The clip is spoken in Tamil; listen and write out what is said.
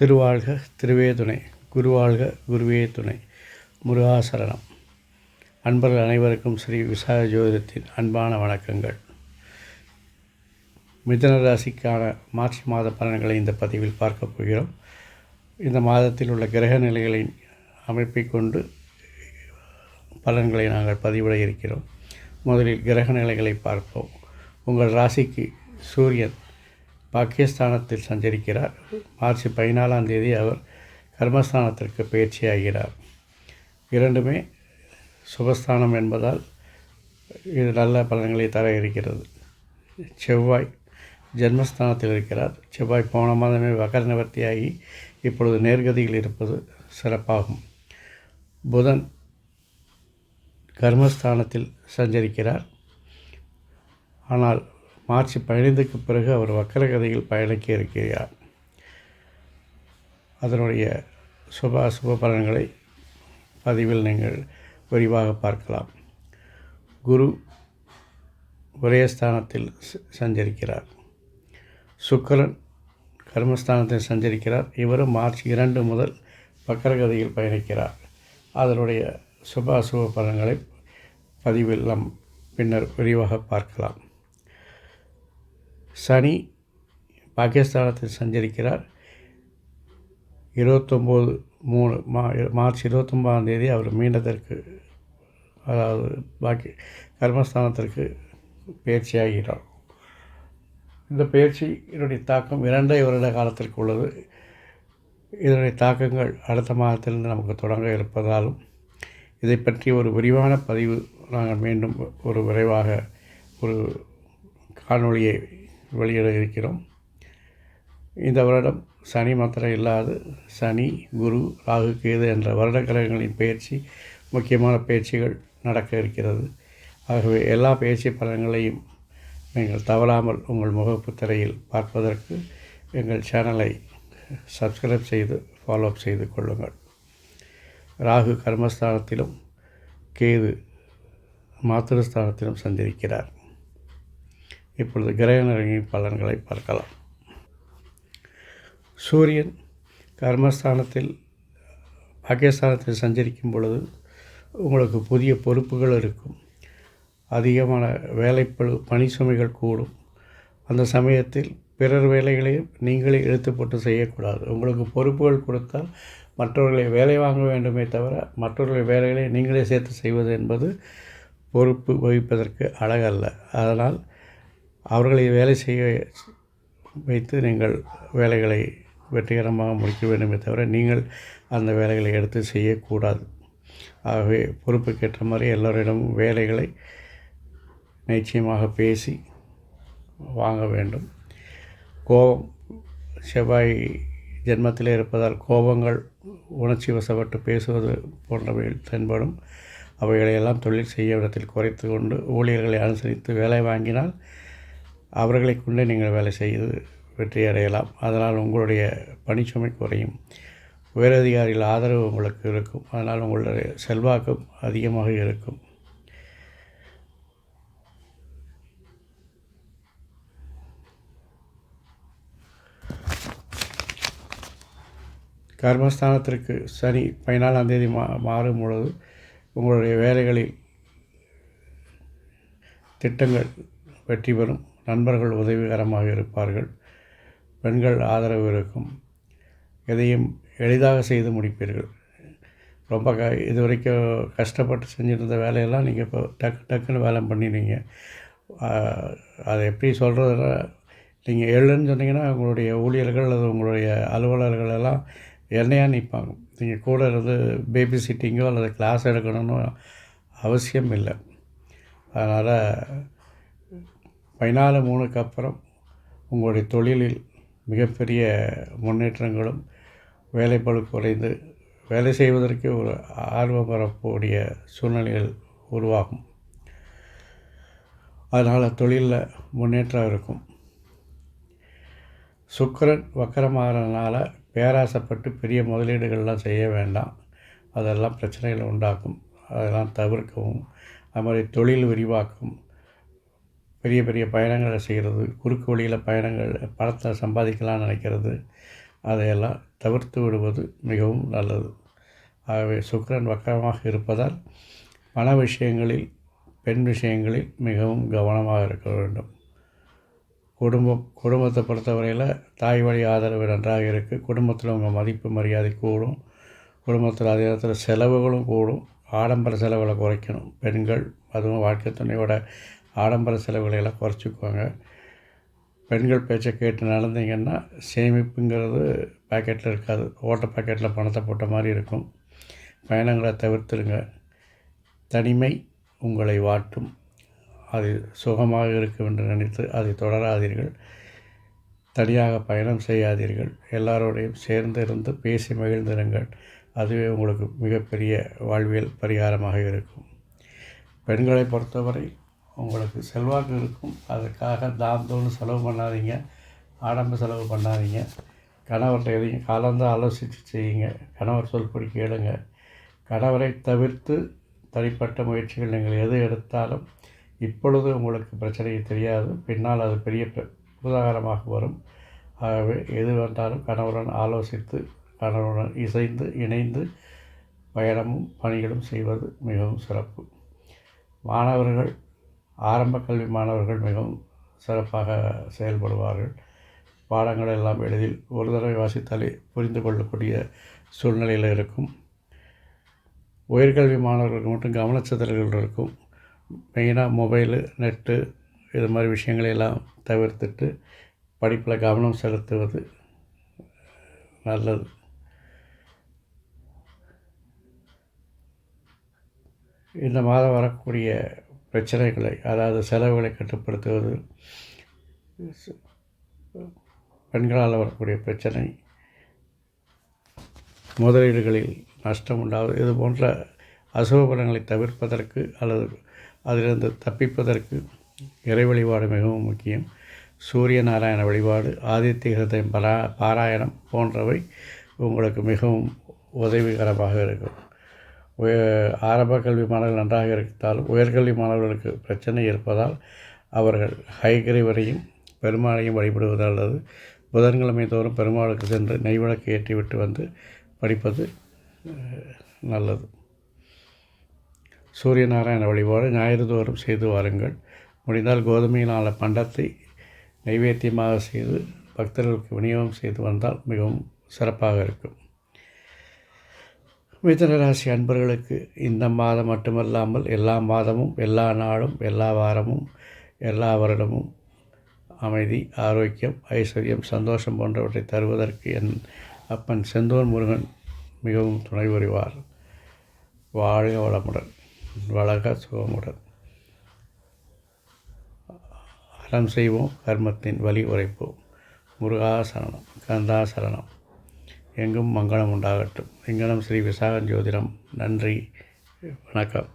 திருவாழ்க திருவே துணை குருவாழ்க குருவே துணை. முருகாசரணம். அன்பர்கள் அனைவருக்கும் ஸ்ரீ விசாக ஜோதிடத்தின் அன்பான வணக்கங்கள். மிதன ராசிக்கான மார்ச் மாத பலன்களை இந்த பதிவில் பார்க்க போகிறோம். இந்த மாதத்தில் உள்ள கிரக நிலைகளின் அமைப்பை கொண்டு பலன்களை நாங்கள் பதிவிட இருக்கிறோம். முதலில் கிரக நிலைகளை பார்ப்போம். உங்கள் ராசிக்கு சூரியன் பாகிஸ்தானத்தில் சஞ்சரிக்கிறார். மார்ச் பதினாலாம் தேதி அவர் கர்மஸ்தானத்திற்கு பயிற்சியாகிறார். இரண்டுமே சுபஸ்தானம் என்பதால் இது நல்ல பலன்களை தர இருக்கிறது. செவ்வாய் ஜென்மஸ்தானத்தில் இருக்கிறார். செவ்வாய் போன மாதமே வகர நிவர்த்தியாகி இப்பொழுது நேர்கதியில் இருப்பது சிறப்பாகும். புதன் கர்மஸ்தானத்தில் சஞ்சரிக்கிறார். ஆனால் மார்ச் பதினைந்துக்கு பிறகு அவர் வக்கரகதையில் பயணிக்க இருக்கிறார். அதனுடைய சுப அசுப பலன்களை பதிவில் நீங்கள் விரிவாக பார்க்கலாம். குரு ஒரே ஸ்தானத்தில் சஞ்சரிக்கிறார். சுக்கரன் கர்மஸ்தானத்தில் சஞ்சரிக்கிறார். இவரும் மார்ச் இரண்டு முதல் வக்கரகதையில் பயணிக்கிறார். அதனுடைய சுப அசுப பலன்களை பதிவில் நாம் பின்னர் விரிவாக பார்க்கலாம். சனி பாகிஸ்தானத்தில் சஞ்சரிக்கிறார். இருபத்தொம்போது மூணு மா மார்ச் இருபத்தொம்பதாம் தேதி அவர் மீண்டதற்கு அதாவது பாக்கி கர்மஸ்தானத்திற்கு பயிற்சியாகிறார். இந்த பயிற்சி இதனுடைய தாக்கம் இரண்டே வருட காலத்திற்கு உள்ளது. இதனுடைய தாக்கங்கள் அடுத்த மாதத்திலிருந்து நமக்கு தொடங்க இருப்பதாலும் இதை பற்றி ஒரு விரிவான பதிவு நாங்கள் மீண்டும் ஒரு விரைவாக ஒரு காணொளியை வெளியிட இருக்கிறோம். இந்த வருடம் சனி மாத்திரை இல்லாது சனி குரு ராகு கேது என்ற வருட கிரகங்களின் பயிற்சி முக்கியமான பயிற்சிகள் நடக்க இருக்கிறது. ஆகவே எல்லா பயிற்சி பலன்களையும் நீங்கள் தவறாமல் உங்கள் முகப்பு திரையில் பார்ப்பதற்கு எங்கள் சேனலை சப்ஸ்கிரைப் செய்து ஃபாலோஅப் செய்து கொள்ளுங்கள். ராகு கர்மஸ்தானத்திலும் கேது மாத்திருஸ்தானத்திலும் சந்திருக்கிறார் இப்பொழுது கிரகணரின் பலன்களை பார்க்கலாம். சூரியன் கர்மஸ்தானத்தில் பாகிஸ்தானத்தில் சஞ்சரிக்கும் பொழுது உங்களுக்கு புதிய பொறுப்புகள் இருக்கும். அதிகமான வேலைப்பழு பணி சுமைகள் கூடும். அந்த சமயத்தில் பிறர் வேலைகளையும் நீங்களே இழுத்து போட்டு செய்யக்கூடாது. உங்களுக்கு பொறுப்புகள் கொடுத்தால் மற்றவர்களை வேலை வாங்க வேண்டுமே தவிர மற்றவர்களை வேலைகளை நீங்களே சேர்த்து செய்வது என்பது பொறுப்பு வகிப்பதற்கு அழகல்ல. அதனால் அவர்களை வேலை செய்ய வைத்து நீங்கள் வேலைகளை வெற்றிகரமாக முடிக்க வேண்டுமே தவிர நீங்கள் அந்த வேலைகளை எடுத்து செய்யக்கூடாது. ஆகவே பொறுப்புக்கேற்ற மாதிரி எல்லோரிடமும் வேலைகளை நிச்சயமாக பேசி வாங்க வேண்டும். கோபம் செவ்வாய் ஜென்மத்தில் இருப்பதால் கோபங்கள் உணர்ச்சி வசப்பட்டு பேசுவது போன்றவை தென்படும். அவைகளையெல்லாம் தொழில் செய்ய இடத்தில் குறைத்து கொண்டு ஊழியர்களை அனுசரித்து வேலை வாங்கினால் அவர்களை கொண்டு நீங்கள் வேலை செய்து வெற்றி அடையலாம். அதனால் உங்களுடைய பணிச்சுமை குறையும். உயரதிகாரிகள் ஆதரவு உங்களுக்கு இருக்கும். அதனால் உங்களுடைய செல்வாக்கும் அதிகமாக இருக்கும். கர்மஸ்தானத்திற்கு சனி பதினாலாம் தேதி மா மாறும் பொழுது உங்களுடைய வேலைகளில் திட்டங்கள் வெற்றி பெறும். நண்பர்கள் உதவிகரமாக இருப்பார்கள். பெண்கள் ஆதரவு இருக்கும். எதையும் எளிதாக செய்து முடிப்பீர்கள். ரொம்ப க இது வரைக்கும் கஷ்டப்பட்டு செஞ்சுருந்த வேலையெல்லாம் நீங்கள் இப்போ டக்கு டக்குன்னு வேலை பண்ணிடுங்க அதை எப்படி சொல்கிறதுனா நீங்கள் எழுன்னு சொன்னீங்கன்னா உங்களுடைய ஊழியர்கள் அல்லது உங்களுடைய அலுவலர்கள் எல்லாம் என்னையாக நிற்பாங்க. நீங்கள் கூட இருந்து பேபி சிட்டிங்கோ அல்லது கிளாஸ் எடுக்கணும்னு அவசியம் இல்லை. அதனால் பதினாலு மூணுக்கு அப்புறம் உங்களுடைய தொழிலில் மிகப்பெரிய முன்னேற்றங்களும் வேலைப்பழு குறைந்து வேலை செய்வதற்கு ஒரு ஆர்வம் வரக்கூடிய சூழ்நிலைகள் உருவாகும். அதனால் தொழிலில் முன்னேற்றம் இருக்கும். சுக்கரன் வக்கரமாகறதுனால பேராசைப்பட்டு பெரிய முதலீடுகள்லாம் செய்ய வேண்டாம். அதெல்லாம் பிரச்சனைகளை உண்டாக்கும். அதெல்லாம் தவிர்க்கவும் அது மாதிரி தொழில் விரிவாக்கும். பெரிய பெரிய பயணங்களை செய்கிறது குறுக்கு வழியில் பயணங்கள் பணத்தை சம்பாதிக்கலாம்னு நினைக்கிறது அதையெல்லாம் தவிர்த்து விடுவது மிகவும் நல்லது. ஆகவே சுக்கிரன் வக்கரமாக இருப்பதால் பண விஷயங்களில் பெண் விஷயங்களில் மிகவும் கவனமாக இருக்க வேண்டும். குடும்பம் குடும்பத்தை பொறுத்தவரையில் தாய் வழி ஆதரவு நன்றாக இருக்குது குடும்பத்தில் உங்கள் மதிப்பு மரியாதை கூடும். குடும்பத்தில் அதே நேரத்தில் செலவுகளும் கூடும். ஆடம்பர செலவுகளை குறைக்கணும். பெண்கள் அதுவும் வாழ்க்கை துணையோட ஆடம்பர செலவுகளை எல்லாம் குறைச்சிக்குவாங்க. பெண்கள் பேச்சை கேட்டு நடந்தீங்கன்னா சேமிப்புங்கிறது பாக்கெட்டில் இருக்காது. ஓட்ட பாக்கெட்டில் பணத்தை போட்ட மாதிரி இருக்கும். பயணங்களை தவிர்த்துருங்க. தனிமை உங்களை வாட்டும். அது சுகமாக இருக்கும் என்று நினைத்து அதை தொடராதீர்கள். தனியாக பயணம் செய்யாதீர்கள். எல்லாரோடையும் சேர்ந்து இருந்து பேசி மகிழ்ந்திருங்கள் அதுவே உங்களுக்கு மிகப்பெரிய வாழ்வியல் பரிகாரமாக இருக்கும். பெண்களை பொறுத்தவரை உங்களுக்கு செல்வாக்கு இருக்கும். அதுக்காக தாந்தோன்னு செலவு பண்ணாதீங்க. ஆடம்பர செலவு பண்ணாதீங்க. கணவர்கிட்ட எதையும் கலந்து ஆலோசித்து செய்யுங்க. கணவர் சொல்படி கேளுங்க. கணவரை தவிர்த்து தனிப்பட்ட முயற்சிகள் நீங்கள் எது எடுத்தாலும் இப்பொழுது உங்களுக்கு பிரச்சனை தெரியாது. பின்னால் அது பெரிய உதாகரமாக வரும். ஆகவே எது வந்தாலும் கணவருடன் ஆலோசித்து கணவருடன் இசைந்து இணைந்து பயணமும் பணிகளும் செய்வது மிகவும் சிறப்பு. மாணவர்கள் ஆரம்ப கல்வி மாணவர்கள் மிகவும் சிறப்பாக செயல்படுவார்கள். பாடங்கள் எல்லாம் எளிதில் ஒரு தடவை வாசித்தாலே புரிந்து கொள்ளக்கூடிய சூழ்நிலையில் இருக்கும். உயர்கல்வி மாணவர்களுக்கு மட்டும் கவனச்சிதறல்கள் இருக்கும். மெயினாக மொபைலு நெட்டு இது மாதிரி விஷயங்களை எல்லாம் தவிர்த்துட்டு படிப்பில் கவனம் செலுத்துவது நல்லது. இந்த மாதம் வரக்கூடிய பிரச்சனைகளை அதாவது செலவுகளை கட்டுப்படுத்துவது பெண்களால் வரக்கூடிய பிரச்சனை முதலீடுகளில் நஷ்டம் உண்டாவது இது போன்ற அசுப தவிர்ப்பதற்கு அல்லது அதிலிருந்து தப்பிப்பதற்கு இறை வழிபாடு மிகவும் முக்கியம். சூரிய நாராயண வழிபாடு ஆதித்ய ஹிருதயம் பரா பாராயணம் போன்றவை உங்களுக்கு மிகவும் உதவிகரமாக இருக்கும். ஆரம்ப கல்வி மாணவர்கள் நன்றாக இருந்தால் உயர்கல்வி மாணவர்களுக்கு பிரச்சனை இருப்பதால் அவர்கள் ஹைகிரைவரையும் பெருமாளையும் வழிபடுவது அல்லது புதன்கிழமை தோறும் பெருமாளுக்கு சென்று நெய்விளக்கு ஏற்றிவிட்டு வந்து படிப்பது நல்லது. சூரிய நாராயண வழிபாடு ஞாயிறு தோறும் செய்து வாருங்கள். முடிந்தால் கோதுமையினால் பண்டத்தை நைவேத்தியமாக செய்து பக்தர்களுக்கு விநியோகம் செய்து வந்தால் மிகவும் சிறப்பாக இருக்கும். மிதனராசி அன்பர்களுக்கு இந்த மாதம் மட்டுமல்லாமல் எல்லா மாதமும் எல்லா நாளும் எல்லா வாரமும் எல்லா வருடமும் அமைதி ஆரோக்கியம் ஐஸ்வர்யம் சந்தோஷம் போன்றவற்றை தருவதற்கு என் அப்பன் செந்தோன் முருகன் மிகவும் துணை புரிவார். வாழ்க வளமுடன் வளக சுகமுடன். அறம் செய்வோம் கர்மத்தின் வழி உரைப்போம். முருகாசரணம் கந்தாசரணம் எங்கும் மங்களம் உண்டாகட்டும். எங்கனம் ஸ்ரீ விசாகன் ஜோதிடம் நன்றி. வணக்கம்.